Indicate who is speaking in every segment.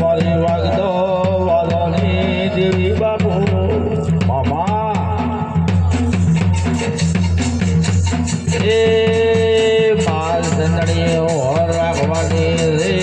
Speaker 1: મારી વાગતો વાદળની દેવી બાપુ મામા એ માલ ધંધણી ઓર રાખવાની રે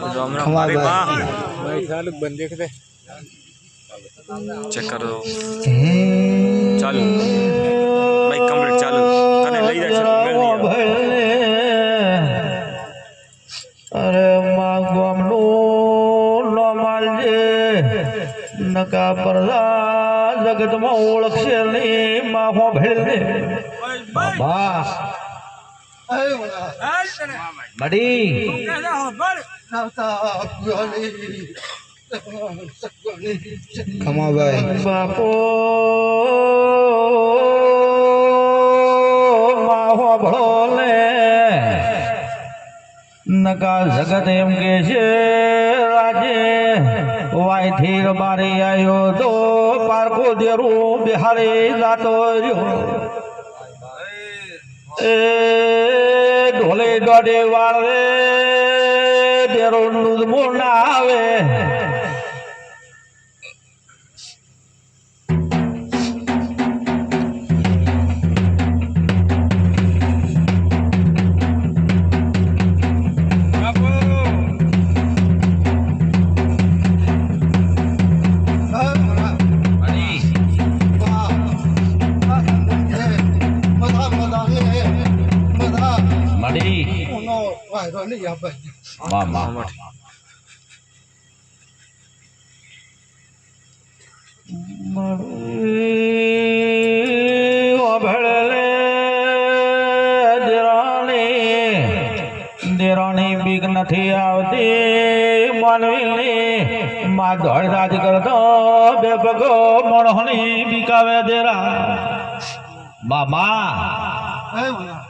Speaker 2: ખવા
Speaker 3: મારી
Speaker 2: ભાઈ.
Speaker 3: માં ચેક કરો. ચાલુ. બાઈક કમ્પ્લીટ ચાલુ. તને લઈ જાય.
Speaker 1: અરે માં ગામનું નો માલજે નકા પરદા જગતમાં ઓળખશે નહીં માં ભેળ ભેળને બાબા મડી બાપો ભળો લે નકા જગત એમ કે છે, રાજે વાયથી બારી આવ્યો તો પારખો દેરું બિહારી જાતો રહ્યો. ઢોલે દોડે વાળે ડેરો નું ના આવે. મડી વાહ વાહ વાહ. મળી ઓભળલે દેરાણી. દેરાણી બીક નથી આવતી માનવીની. માં દોડ રાજ કરતો બે પગો મણોની બીકાવે દેરા. મામા.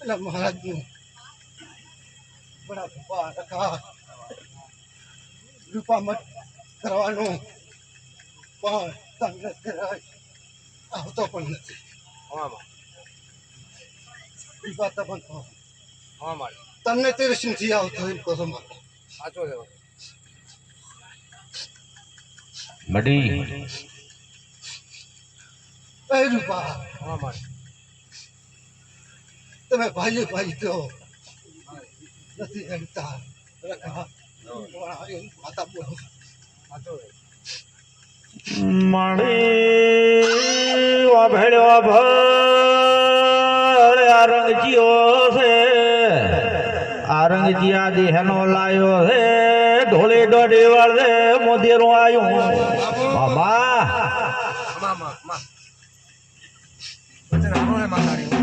Speaker 1: મળી
Speaker 4: મહારાજનું બડા ભૂપા રખા. રૂપા મત કરવાનું. પણ તમને કરાય આવતો પણ નથી. રૂપા તો પણ કહો. તમને તે નથી આવતો એમ કહો છો મારે.
Speaker 1: મળી
Speaker 4: એ રૂપા તમે ભાઈ ભાઈ તો નથી એમ માતા બોલો
Speaker 1: દેહનો લાયો છે. ઢોલે દોડે વાળે મોદેરું આવ્યું 我在哪儿？